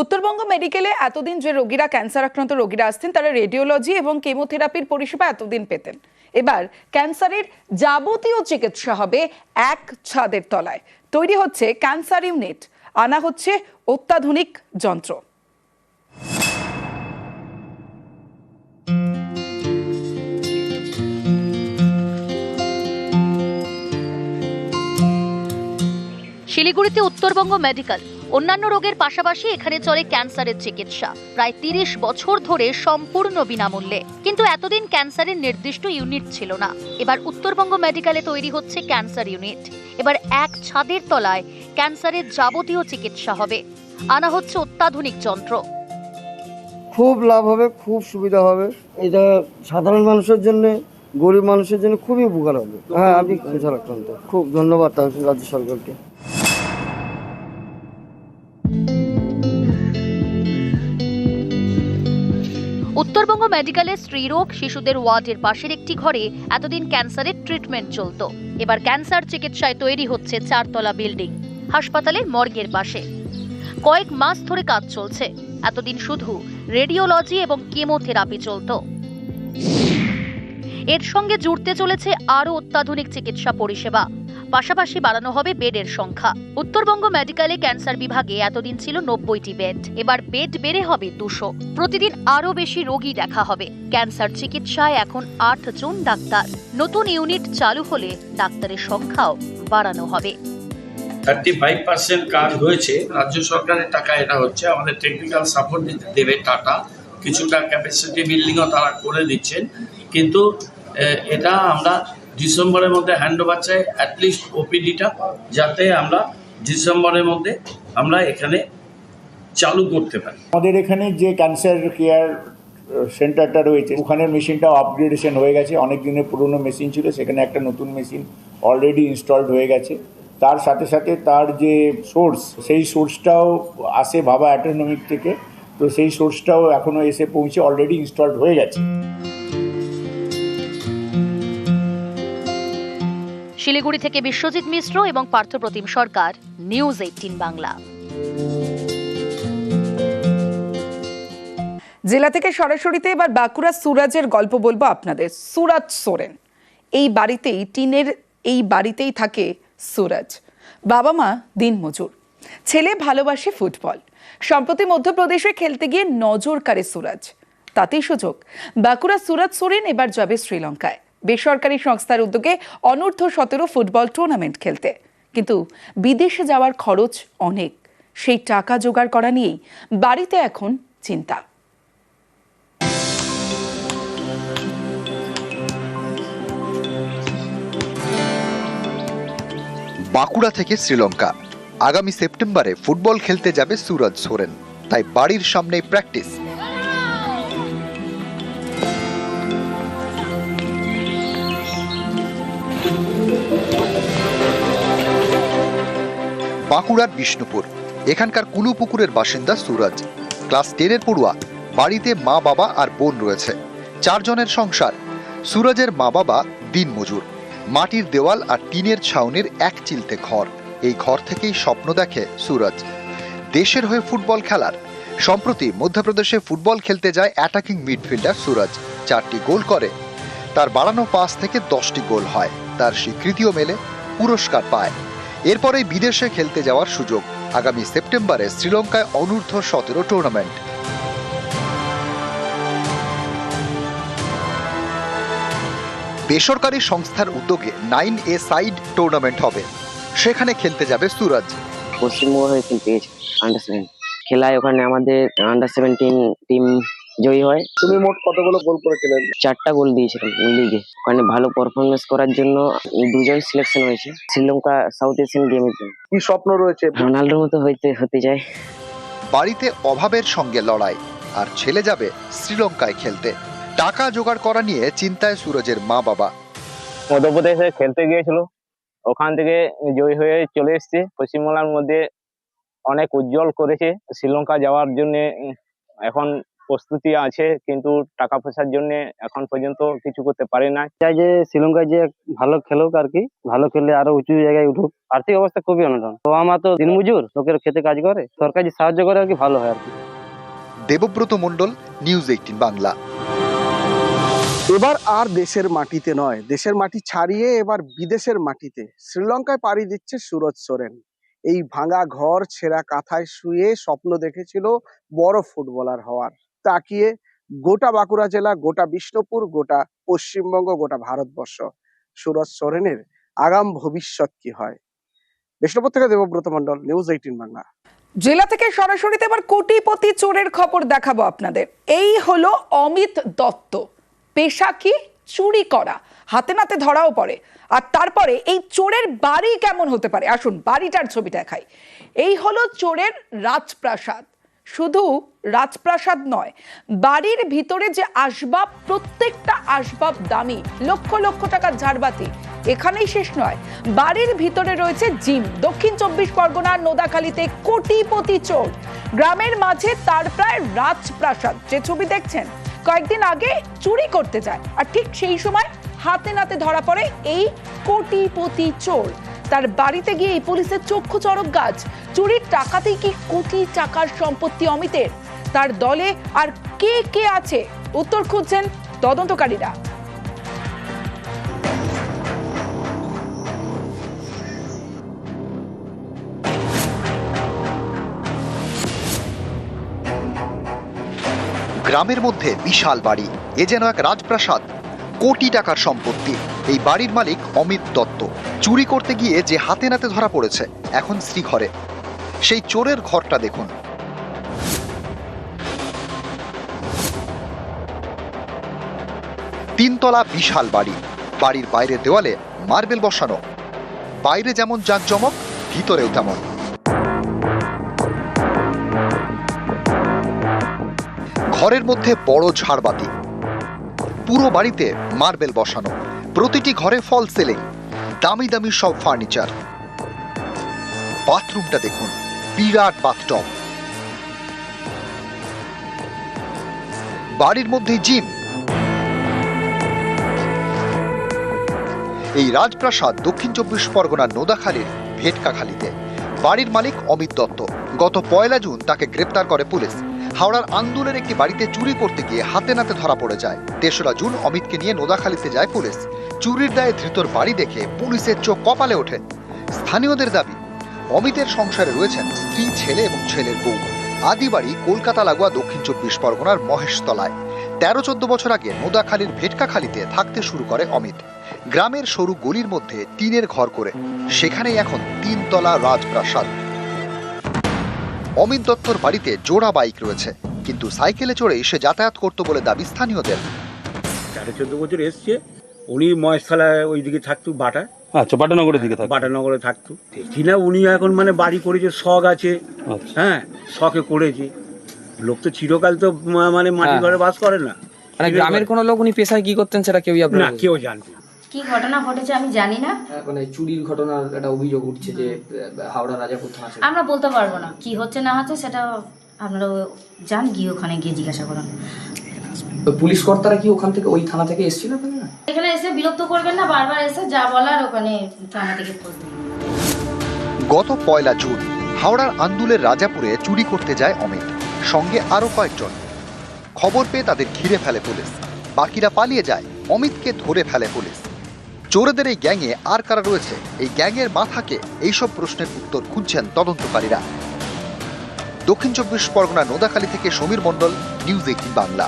উত্তরবঙ্গ মেডিকেলে এতদিন যে রোগীরা ক্যান্সার আক্রান্ত রোগীরা আসতেন তারা রেডিওলজি এবং কেমোথেরাপির পরিষেবা এতদিন পেতেন। এবার ক্যান্সারের যাবতীয় চিকিৎসা হবে এক ছাদের তলায়। তৈরি হচ্ছে ক্যান্সার ইউনিট। আনা হচ্ছে অত্যাধুনিক যন্ত্র। শিলিগুড়িতে উত্তরবঙ্গ মেডিকেল। অন্যান্য রোগের পাশাপাশি এখানে চলে ক্যান্সারের চিকিৎসা। প্রায় তিরিশ বছর ধরে সম্পূর্ণ বিনামূল্যে। কিন্তু এতদিন ক্যান্সারের নির্দিষ্ট ইউনিট ছিল না। এবার উত্তরবঙ্গ মেডিকেলে তৈরি হচ্ছে ক্যান্সার ইউনিট। এবার এক ছাদের তলায় ক্যান্সারের যাবতীয় চিকিৎসা হবে। আনা হচ্ছে অত্যাধুনিক যন্ত্র। খুব লাভ হবে, খুব সুবিধা হবে। এটা সাধারণ মানুষের জন্য, গরিব মানুষের জন্য খুবই উপকার হবে। হ্যাঁ আমি ক্যান্সার আক্রান্ত খুব ধন্যবাদ রাজ্য সরকারকে। মেডিকেলের স্ত্রীরোগ, শিশুদের ওয়ার্ডের পাশের একটি ঘরে এতদিন ক্যান্সারের ট্রিটমেন্ট চলতো। এবার ক্যান্সার চিকিৎসায় তৈরি হচ্ছে চারতলা বিল্ডিং, হাসপাতালের মর্গের পাশে। কয়েক মাস ধরে কাজ চলছে। এতদিন শুধু রেডিওলজি এবং কেমোথেরাপি চলতো। এর সঙ্গে জুড়তে চলেছে আরও অত্যাধুনিক চিকিৎসা পরিষেবা। পাশাপাশি বাড়ানো হবে বেডের সংখ্যা। উত্তরবঙ্গ মেডিকেলে ক্যান্সার বিভাগে এতদিন ছিল নব্বইটি বেড, এবার বেড বেড়ে হবে দুশো। প্রতিদিন আরও বেশি রোগী দেখা হবে। ক্যান্সার চিকিৎসায় এখন আট জন ডাক্তার। নতুন ইউনিট চালু হলে ডাক্তারের সংখ্যাও বাড়ানো হবে। থার্টি ফাইভ পার্সেন্ট কাজ হয়েছে। রাজ্য সরকারের টাকা এটা হচ্ছে। আমাদের টেকনিক্যাল সাপোর্ট দেবে টাটা। কিছুটা ক্যাপাসিটি বিল্ডিংও তারা করে দিচ্ছেন। কিন্তু এটা আমরা ডিসেম্বরের মধ্যে হ্যান্ড ওভার চাই অ্যাটলিস্ট ওপিডিটা যাতে আমরা ডিসেম্বরের মধ্যে আমরা এখানে চালু করতে পারি। আমাদের এখানে যে ক্যান্সার কেয়ার সেন্টারটা রয়েছে, ওখানের মেশিনটাও আপগ্রেডেশন হয়ে গেছে। অনেক দিনের পুরনো মেশিন ছিল, সেখানে একটা নতুন মেশিন অলরেডি ইনস্টলড হয়ে গেছে। তার সাথে সাথে তার যে সোর্স সেই সোর্সটাও আসে ভাবা অ্যাটোনমিক থেকে। তো সেই সোর্সটাও এখনও এসে পৌঁছে অলরেডি ইনস্টলড হয়ে গেছে। শিলিগুড়ি থেকে বিশ্বজিৎ মিশ্র এবং পার্থপ্রতিম সরকার নিউজ এইটিন বাংলা। জেলা থেকে সরাসরিতে এবার বাঁকুড়া সুরাজের গল্প বলব আপনাদের। সুরাজ সোরেন। এই বাড়িতেই, টিনের এই বাড়িতেই থাকে সুরাজ। বাবা মা দিনমজুর। ছেলে ভালোবাসে ফুটবল। সম্প্রতি মধ্যপ্রদেশে খেলতে গিয়ে নজর কাড়ে সুরাজ। তাতেই সুযোগ। বাঁকুড়া সুরাজ সোরেন এবার যাবে শ্রীলঙ্কায়। বেসরকারি সংস্থার উদ্যোগে অনূর্ধ্ব সতেরো ফুটবল টুর্নামেন্ট খেলতে। কিন্তু বিদেশে যাওয়ার খরচ অনেক। সেই টাকা জোগাড় করা নিয়েই বাড়িতে এখন চিন্তা। বাঁকুড়া থেকে শ্রীলঙ্কা। আগামী সেপ্টেম্বরে ফুটবল খেলতে যাবে সুরজ সোরেন। তাই বাড়ির সামনেই প্র্যাকটিস। বাঁকুড়ার বিষ্ণুপুর। এখানকার কুলুপুকুরের বাসিন্দা সুরজ। ক্লাস টেনের পড়ুয়া, বাড়িতে মা, বাবা আর বোন রয়েছে। চারজনের সংসার। সুরজের মা, বাবা দিনমজুর মাটির দেওয়াল আর টিনের ছাউনির এক চিলতে ঘর। এই ঘর থেকেই স্বপ্ন দেখে সুরজ। দেশের হয়ে ফুটবল খেলার। সম্প্রতি মধ্যপ্রদেশে ফুটবল খেলতে যায় অ্যাটাকিং মিডফিল্ডার সুরজ। চারটি গোল করে। তার বাড়ানো পাস থেকে দশটি গোল হয়। তার স্বীকৃতিও মেলে, পুরস্কার পায়। এরপরেই বিদেশে খেলতে যাওয়ার সুযোগ। আগামী সেপ্টেম্বরে শ্রীলঙ্কায় অনূর্ধ্ব সতেরো টুর্নামেন্ট বেসরকারি সংস্থার উদ্যোগে নাইন এ সাইড টুর্নামেন্ট হবে। সেখানে খেলতে যাবে সুরাজ। পশ্চিমবঙ্গ হয়ে খেলতে গেছি আন্ডার সেভেন খেলায় ওখানে আমাদের আন্ডার সেভেন্টিন টিম জয়ী হয়। তুমি মোট কতগুলো গোল করে খেলে চারটা গোল দিয়েছিলাম লিগে ওখানে ভালো পারফরমেন্স করার জন্য দুজন সিলেকশন হয়েছে শ্রীলঙ্কা সাউথ এশিয়ান গেমের জন্য। কি স্বপ্ন রয়েছে? রোনাল্ডোর মতো হইতে হতে চায় বাড়িতে অভাবের সঙ্গে লড়াই আর ছেলে যাবে শ্রীলঙ্কায় খেলতে। টাকা জোগাড় করা নিয়ে চিন্তায় সুরজের মা বাবা মধ্যপ্রদেশে খেলতে গিয়েছিল। ওখান থেকে জয়ী হয়ে চলে এসেছে। পশ্চিমবাংলার মধ্যে অনেক উজ্জ্বল করেছে। শ্রীলঙ্কা যাওয়ার জন্য এখন প্রস্তুতি আছে কিন্তু টাকা পয়সার জন্য এখন পর্যন্ত কিছু করতে পারে না চাই যে শ্রীলঙ্কায় যে ভালো খেলুক আর কি ভালো খেললে আরও উঁচু জায়গায় উঠুক। আর্থিক অবস্থা খুবই অনটন তো আমার তো দিনমজুর লোকের খেতে কাজ করে সরকার যে সাহায্য করে আর কি ভালো হয় আর কি। Debabrata Mondal News eighteen Bangla. এবার আর দেশের মাটিতে নয় দেশের মাটি ছাড়িয়ে এবার বিদেশের মাটিতে। শ্রীলঙ্কায় পাড়ি দিচ্ছে সুরজ সোরেন। এই ভাঙা ঘর ছেঁড়া কাঁথায় শুয়ে স্বপ্ন দেখেছিল বড় ফুটবলার হওয়ার। তাকিয়ে গোটা বাঁকুড়া জেলা, গোটা বিষ্ণুপুর, গোটা পশ্চিমবঙ্গ, গোটা ভারতবর্ষ। সুরজ সোরেনের আগাম ভবিষ্যৎ কি হয়? বিষ্ণুপুর থেকে দেবব্রত মন্ডল নিউজ এইটিন বাংলা। জেলা থেকে সরাসরিতে এবার কোটিপতি চোরের খবর দেখাবো আপনাদের। এই হলো অমিত দত্ত। পেশা কি? চুরি করা। হাতে নাতে ধরাও পড়ে। আর তারপরে এই চোরের বাড়ি কেমন হতে পারে? আসুন বাড়িটার ছবি দেখাই। এই হলো চোরের রাজপ্রাসাদ। শুধু রাজপ্রাসাদ নয়, বাড়ির ভিতরে যে আসবাব, প্রত্যেকটা আসবাব দামি, লক্ষ লক্ষ টাকার ঝাড়বাতি, এখানেই শেষ নয়। বাড়ির ভিতরে রয়েছে জিম, দক্ষিণ চব্বিশ পরগনার নোদাখালীতে কোটিপতি চোর। গ্রামের মাঝে তার প্রায় রাজপ্রাসাদ, যে ছবি দেখছেন, কয়েকদিন আগে চুরি করতে যায়। আর ঠিক সেই সময় হাতে নাতে ধরা পড়ে এই কোটিপতি চোর। তার বাড়িতে গিয়ে পুলিশের চক্ষু চড়ক গাছ। চুরির টাকাতেই কি কোটি টাকার সম্পত্তি অমিতের? তার দলে আর কে কে আছে? উত্তর খুঁজছেন তদন্তকারীরা। গ্রামের মধ্যে বিশাল বাড়ি। এ যেন এক রাজপ্রাসাদ। কোটি টাকার সম্পত্তি। এই বাড়ির মালিক অমিত দত্ত। চুরি করতে গিয়ে যে হাতে নাতে ধরা পড়েছে, এখন শ্রীঘরে। সেই চোরের ঘরটা দেখুন। তিনতলা বিশাল বাড়ি। বাড়ির বাইরের দেওয়ালে মার্বেল বসানো। বাইরে যেমন জাঁকজমক, ভিতরেও তেমন। ঘরের মধ্যে বড় ঝাড়বাতি। পুরো বাড়িতে মার্বেল বসানো। প্রতিটি ঘরে ফল সিলিং, দামি দামি সব ফার্নিচার বাথরুমটা দেখুন, বিরাট বাথটব বাড়ির মধ্যে জিম এই রাজপ্রাসাদ দক্ষিণ চব্বিশ পরগনার নোদাখালীর ভেটকাখালীতে। বাড়ির মালিক অমিত দত্ত। গত পয়লা জুন তাকে গ্রেপ্তার করে পুলিশ। হাওড়ার আন্দুলের একটি বাড়িতে চুরি করতে গিয়ে হাতে নাতে ধরা পড়ে যায়। তেসরা জুন অমিতকে নিয়ে নোদাখালীতে যায় পুলিশ। চুরির দায়ে ধৃতর বাড়ি দেখে পুলিশের চোখ কপালে ওঠে। স্থানীয়দের দাবি, অমিতের সংসারে রয়েছেন স্ত্রী, ছেলে এবং ছেলের বউ। আদি বাড়ি কলকাতা লাগোয়া দক্ষিণ চব্বিশ পরগনার মহেশতলায়। তেরো চোদ্দ বছর আগে নোদাখালীর ভেটকাখালীতে থাকতে শুরু করে অমিত। গ্রামের সরু গলির মধ্যে টিনের ঘর করে। সেখানেই এখন তিনতলা রাজপ্রাসাদ। অমিত দত্তর বাড়িতে জোড়া বাইক রয়েছে। কিন্তু সাইকেলে চড়েই সে যাতায়াত করতো বলে দাবি স্থানীয়দের। তেরো চোদ্দ বছর এসছে উনি মহেশতলায় ওইদিকে থাকতো বাটা। আচ্ছা পাটানগরের দিকে থাকে বাটানগরে থাকতো। দেখি না উনি এখন মানে বাড়ি করেছে শখ আছে। আচ্ছা। হ্যাঁ শখে করেছে। লোক তো চিরকাল তো মানে মাটি হ্যাঁ। ঘরে বাস করে না। মানে গ্রামের কোনো লোক উনি পেশায় কি করতেন সেটা কেউই আপনার না কেউ জানবে না। কি ঘটনা ঘটেছে আমি জানি না। মানে চুরির ঘটনার একটা অভিযোগ উঠছে যে হাওড়া রাজাপুর থানা থেকে। আমরা বলতে পারব না। কি হচ্ছে না হচ্ছে সেটা আপনারা যান গিয়ে ওখানে গিয়ে জিজ্ঞাসা করুন। পুলিশ কর্তারা কি ওখান থেকে ওই থানা থেকে এসেছিল এখানে? এসে বিরক্ত করবেন না বারবার এসে যা বলার ওখানে থানা থেকে। গত পয়লা জুন হাওড়ার আন্দুলের রাজাপুরে চুরি করতে যায় অমিত সঙ্গে আরও কয়েকজন। খবর পেয়ে তাদের ঘিরে ফেলে পুলিশ। বাকিরা পালিয়ে যায় অমিতকে ধরে ফেলে পুলিশ। চোরেদের এই গ্যাংয়ে আর কারা রয়েছে? এই গ্যাংয়ের মাথাকে এইসব প্রশ্নের উত্তর খুঁজছেন তদন্তকারীরা। দক্ষিণ চব্বিশ পরগনা নোদাখালী থেকে সমীর মণ্ডল, নিউজ এইটিন বাংলা।